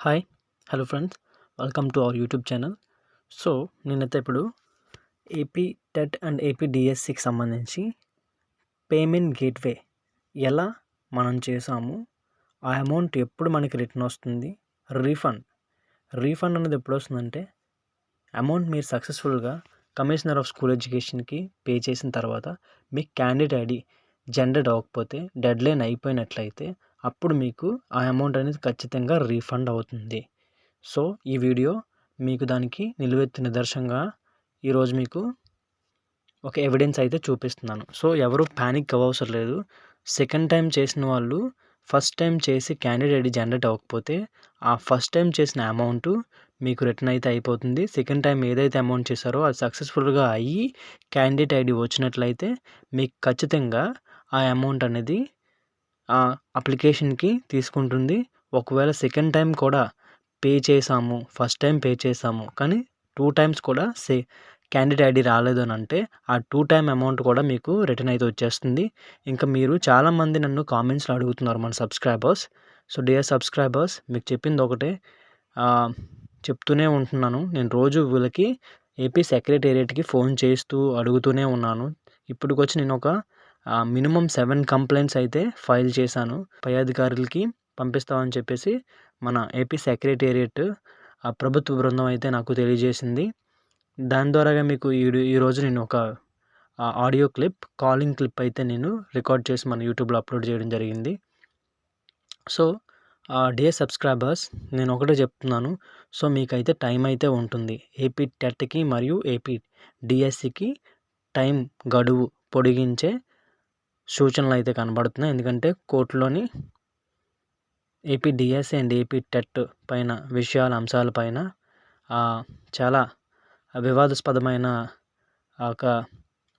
Hi hello friends welcome to our YouTube channel so నేనైతే ఇప్పుడు AP TET and AP డిఎస్సికి సంబంధించి payment gateway ఎలా మనం చేసాము ఆ అమౌంట్ ఎప్పుడు మనకి రిటర్న్ వస్తుంది రీఫండ్ రీఫండ్ అనేది ఎప్పుడు వస్తుందంటే అమౌంట్ మీరు సక్సెస్ఫుల్గా కమిషనర్ ఆఫ్ స్కూల్ ఎడ్యుకేషన్కి పే చేసిన తర్వాత మీ క్యాండిడేట్ ఐడి జనరేట్ అవ్వకపోతే డెడ్ లైన్ అయిపోయినట్లయితే అప్పుడు మీకు ఆ అమౌంట్ అనేది ఖచ్చితంగా రీఫండ్ అవుతుంది. సో ఈ వీడియో మీకు దానికి నిలువెత్తు నిదర్శనంగా ఈరోజు మీకు ఒక ఎవిడెన్స్ అయితే చూపిస్తున్నాను. సో ఎవరు ప్యానిక్ అవ్వవసరం లేదు. సెకండ్ టైం చేసిన వాళ్ళు ఫస్ట్ టైం చేసి క్యాండిడేట్ ఐడి జనరేట్ అవ్వకపోతే ఆ ఫస్ట్ టైం చేసిన అమౌంట్ మీకు రిటర్న్ అయితే అయిపోతుంది. సెకండ్ టైం ఏదైతే అమౌంట్ చేశారో అది సక్సెస్ఫుల్గా అయ్యి క్యాండిడేట్ ఐడి వచ్చినట్లయితే మీకు ఖచ్చితంగా ఆ అమౌంట్ అనేది అప్లికేషన్కి తీసుకుంటుంది. ఒకవేళ సెకండ్ టైం కూడా పే చేసాము ఫస్ట్ టైం పే చేసాము కానీ టూ టైమ్స్ కూడా సే క్యాండిడేట్ ఐడి రాలేదు అని అంటే ఆ టూ టైం అమౌంట్ కూడా మీకు రిటర్న్ అయితే వచ్చేస్తుంది. ఇంకా మీరు చాలామంది నన్ను కామెంట్స్లో అడుగుతున్నారు మన సబ్స్క్రైబర్స్. సో డియర్ సబ్స్క్రైబర్స్ మీకు చెప్పింది ఒకటే. చెప్తూనే ఉంటున్నాను. నేను రోజు వీళ్ళకి ఏపీ సెక్రటేరియట్కి ఫోన్ చేస్తూ అడుగుతూనే ఉన్నాను. ఇప్పటికొచ్చి నేను ఒక మినిమం సెవెన్ కంప్లైంట్స్ అయితే ఫైల్ చేశాను. పై అధికారులకి పంపిస్తామని చెప్పేసి మన ఏపీ సెక్రటేరియట్ ఆ ప్రభుత్వ బృందం అయితే నాకు తెలియజేసింది. దాని ద్వారాగా మీకు ఈ ఈరోజు నేను ఒక ఆడియో క్లిప్ కాలింగ్ క్లిప్ అయితే నేను రికార్డ్ చేసి మన యూట్యూబ్లో అప్లోడ్ చేయడం జరిగింది. సో డియర్ సబ్స్క్రైబర్స్ నేను ఒకటే చెప్తున్నాను. సో మీకైతే టైం అయితే ఉంటుంది. ఏపీ టెట్కి మరియు ఏపీ డిఎస్సికి టైం గడువు పొడిగించే సూచనలు అయితే కనబడుతున్నాయి. ఎందుకంటే కోర్టులోని AP DS and AP TET పైన విషయాల అంశాలపైన చాలా వివాదాస్పదమైన ఒక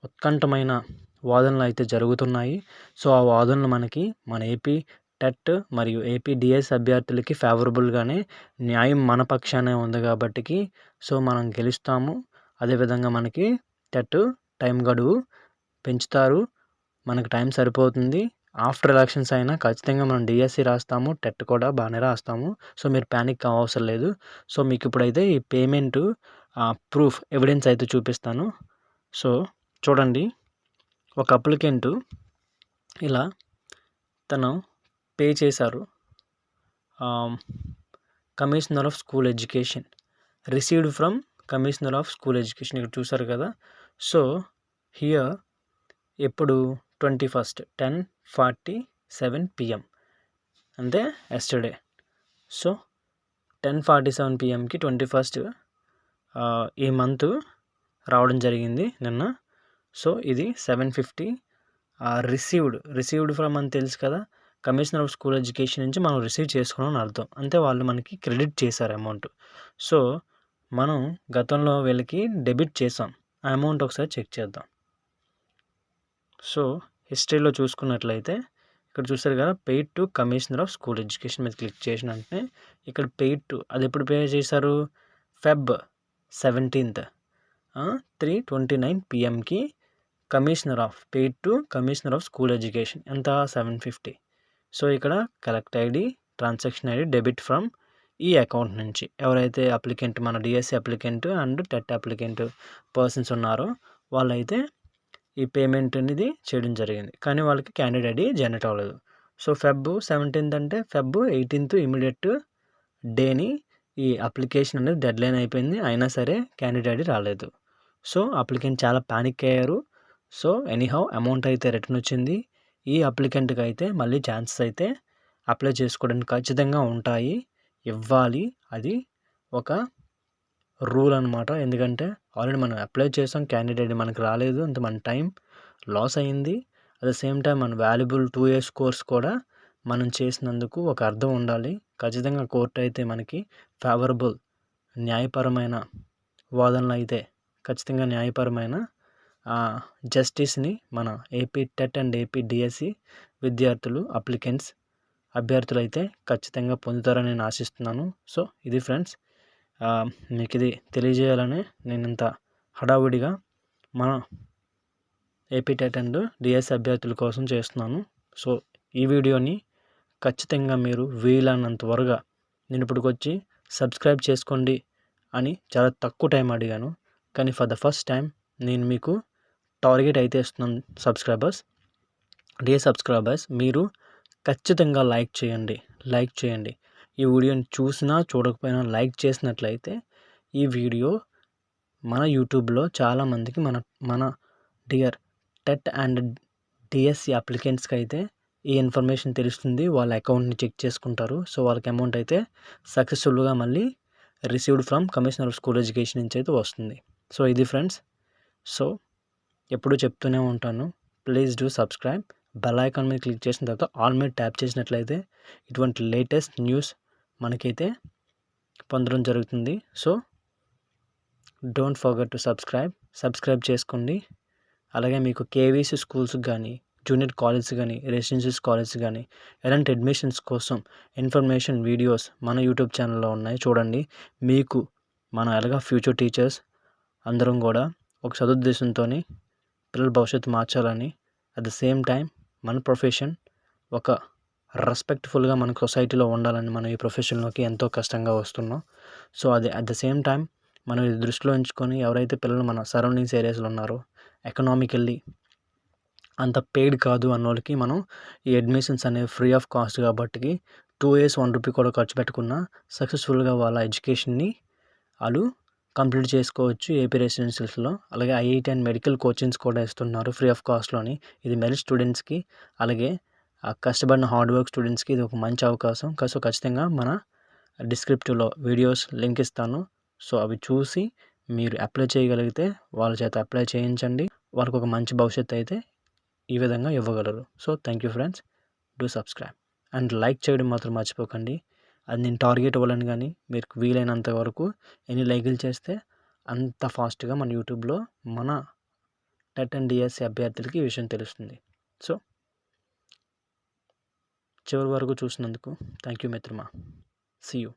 ఉత్కంఠమైన వాదనలు అయితే జరుగుతున్నాయి. సో ఆ వాదనలు మనకి మన ఏపీ టెట్ మరియు ఏపీ డిఎస్ అభ్యర్థులకి ఫేవరబుల్గానే న్యాయం మన పక్షానే ఉంది కాబట్టికి సో మనం గెలుస్తాము. అదేవిధంగా మనకి టెట్ టైం గడువు పెంచుతారు. మనకు టైం సరిపోతుంది. ఆఫ్టర్ ఎలక్షన్స్ అయినా ఖచ్చితంగా మనం డిఎస్సి రాస్తాము. టెట్ కూడా బాగానే రాస్తాము. సో మీరు ప్యానిక్ అవసరం లేదు. సో మీకు ఇప్పుడైతే ఈ పేమెంట్ ప్రూఫ్ ఎవిడెన్స్ అయితే చూపిస్తాను. సో చూడండి. ఒక అప్లికెంటు ఇలా తను పే చేశారు. Commissioner of school education. Received from commissioner of school education. ఇక్కడ చూసారు కదా. సో హియర్ ఎప్పుడు twenty first ten forty seven PM అంటే yesterday so ten forty seven పిఎంకి twenty first ఈ మంత్ రావడం జరిగింది నిన్న. సో ఇది seven fifty received received from అని తెలుసు కదా కమిషనర్ ఆఫ్ స్కూల్ ఎడ్యుకేషన్ నుంచి మనం రిసీవ్ చేసుకున్నాం అర్థం. అంతే వాళ్ళు మనకి క్రెడిట్ చేశారు అమౌంట్ సో మనం గతంలో వీళ్ళకి డెబిట్ చేసాం ఆ అమౌంట్ ఒకసారి చెక్ చేద్దాం. సో హిస్టరీలో చూసుకున్నట్లయితే ఇక్కడ చూస్తారు కదా paid to commissioner of school education మీద క్లిక్ చేసిన వెంటనే ఇక్కడ పెయిడ్ టు అది ఎప్పుడు పే చేశారు? Feb seventeenth three twenty nine పిఎంకి commissioner of paid to commissioner of school education ఎంత? సెవెన్ ఫిఫ్టీ సో ఇక్కడ collect ID transaction ID debit from ఈ అకౌంట్ నుంచి. ఎవరైతే అప్లికెంట్ మన DSC applicant and TET applicant persons ఉన్నారో వాళ్ళైతే ఈ పేమెంట్ అనేది చేయడం జరిగింది. కానీ వాళ్ళకి క్యాండిడేట్ ఐడి జనరేట్ అవ్వలేదు. సో ఫెబ్ సెవెంటీన్త్ అంటే ఫెబ్ ఎయిటీన్త్ ఇమీడియట్ డేని ఈ అప్లికేషన్ అనేది డెడ్ లైన్ అయిపోయింది. అయినా సరే క్యాండిడేట్ ఐడి రాలేదు. సో అప్లికెంట్ చాలా ప్యానిక్ అయ్యారు. సో ఎనీహౌ అమౌంట్ అయితే రిటర్న్ వచ్చింది. ఈ అప్లికెంట్కి అయితే మళ్ళీ ఛాన్సెస్ అయితే అప్లై చేసుకోవడానికి ఖచ్చితంగా ఉంటాయి. ఇవ్వాలి. అది ఒక రూల్ అనమాట ఎందుకంటే ఆల్రెడీ మనం అప్లై చేసాం క్యాండిడేట్ మనకు రాలేదు అంత మన టైం లాస్ అయింది. అట్ ద సేమ్ టైం మన వాల్యుబుల్ టూ ఇయర్స్ కోర్స్ కూడా మనం చేసినందుకు ఒక అర్థం ఉండాలి. ఖచ్చితంగా కోర్టు అయితే మనకి ఫేవరబుల్ న్యాయపరమైన వాదనలు అయితే ఖచ్చితంగా న్యాయపరమైన జస్టిస్ని మన AP TET and AP DSC విద్యార్థులు అప్లికెంట్స్ అభ్యర్థులు అయితే ఖచ్చితంగా పొందుతారని నేను ఆశిస్తున్నాను. సో ఇది ఫ్రెండ్స్ మీకు ఇది తెలియజేయాలని నేను ఇంత హడావుడిగా మన ఏపీ టెట్ అండ్ డిఎస్ అభ్యర్థుల కోసం చేస్తున్నాను. సో ఈ వీడియోని ఖచ్చితంగా మీరు వీలైనంత త్వరగా నేను ఇప్పటికొచ్చి సబ్స్క్రైబ్ చేసుకోండి అని చాలా తక్కువ టైం అడిగాను. కానీ ఫర్ ద ఫస్ట్ టైం నేను మీకు టార్గెట్ అయితే ఇస్తున్నాను సబ్స్క్రైబర్స్. డే సబ్స్క్రైబర్స్ మీరు ఖచ్చితంగా లైక్ చేయండి. లైక్ చేయండి. ఈ వీడియోని చూసినా చూడకపోయినా లైక్ చేసినట్లయితే ఈ వీడియో మన యూట్యూబ్లో చాలామందికి మన మన డియర్ టెట్ అండ్ డిఎస్సి అప్లికెంట్స్కి అయితే ఈ ఇన్ఫర్మేషన్ తెలుస్తుంది. వాళ్ళ అకౌంట్ని చెక్ చేసుకుంటారు. సో వాళ్ళకి అమౌంట్ అయితే సక్సెస్ఫుల్గా మళ్ళీ received from commissioner of school education నుంచి అయితే వస్తుంది. సో ఇది ఫ్రెండ్స్. సో ఎప్పుడు చెప్తూనే ఉంటాను. Please do subscribe. Bell icon మీద క్లిక్ చేసిన తర్వాత ఆల్ మీద ట్యాప్ చేసినట్లయితే ఇటువంటి లేటెస్ట్ న్యూస్ మనకైతే పొందడం జరుగుతుంది. So don't forget to subscribe subscribe చేసుకోండి. అలాగే మీకు కేవీసీ స్కూల్స్ కానీ జూనియర్ కాలేజ్ కానీ రెసిడెన్షియల్ కాలేజ్ కానీ ఎలాంటి అడ్మిషన్స్ కోసం ఇన్ఫర్మేషన్ వీడియోస్ మన యూట్యూబ్ ఛానల్లో ఉన్నాయి చూడండి. మీకు మన ఎలాగా ఫ్యూచర్ టీచర్స్ అందరం కూడా ఒక సదుద్దేశంతో పిల్లల భవిష్యత్తు మార్చాలని అట్ ద సేమ్ టైం మన ప్రొఫెషన్ ఒక రెస్పెక్ట్ఫుల్గా మన సొసైటీలో ఉండాలని మనం ఈ ప్రొఫెషన్లోకి ఎంతో కష్టంగా వస్తున్నాం. సో అది అట్ ద సేమ్ టైం మనం ఇది దృష్టిలో ఉంచుకొని ఎవరైతే పిల్లలు మన సరౌండింగ్స్ ఏరియాస్లో ఉన్నారో ఎకనామికల్లీ అంత పెయిడ్ కాదు అన్న వాళ్ళకి మనం ఈ అడ్మిషన్స్ అనేవి ఫ్రీ ఆఫ్ కాస్ట్ కాబట్టి టూ ఇయర్స్ వన్ రూపీ కూడా ఖర్చు పెట్టకుండా సక్సెస్ఫుల్గా వాళ్ళ ఎడ్యుకేషన్ని వాళ్ళు కంప్లీట్ చేసుకోవచ్చు. ఏపీ రెసిడెన్షియల్స్లో అలాగే ఐఐటి అండ్ మెడికల్ కోచింగ్స్ కూడా ఇస్తున్నారు ఫ్రీ ఆఫ్ కాస్ట్లోని ఇది మెరిట్ స్టూడెంట్స్కి అలాగే కష్టపడిన హార్డ్ వర్క్ స్టూడెంట్స్కి ఇది ఒక మంచి అవకాశం. సో ఖచ్చితంగా మన డిస్క్రిప్టివ్లో వీడియోస్ లింక్ ఇస్తాను. సో అవి చూసి మీరు అప్లై చేయగలిగితే వాళ్ళ చేత అప్లై చేయించండి. వాళ్ళకు ఒక మంచి భవిష్యత్తు అయితే ఈ విధంగా ఇవ్వగలరు. So thank you friends. Do subscribe. And like చేయడం మాత్రం మర్చిపోకండి. అది నేను టార్గెట్ ఇవ్వాలని కానీ మీరు వీలైనంత వరకు ఎన్ని లైకులు చేస్తే అంత ఫాస్ట్గా మన యూట్యూబ్లో మన టెట్ అండ్ డిఎస్సి అభ్యర్థులకి ఈ విషయం తెలుస్తుంది. సో చివరి వరకు చూసినందుకు థ్యాంక్ యూ మిత్రమా? See you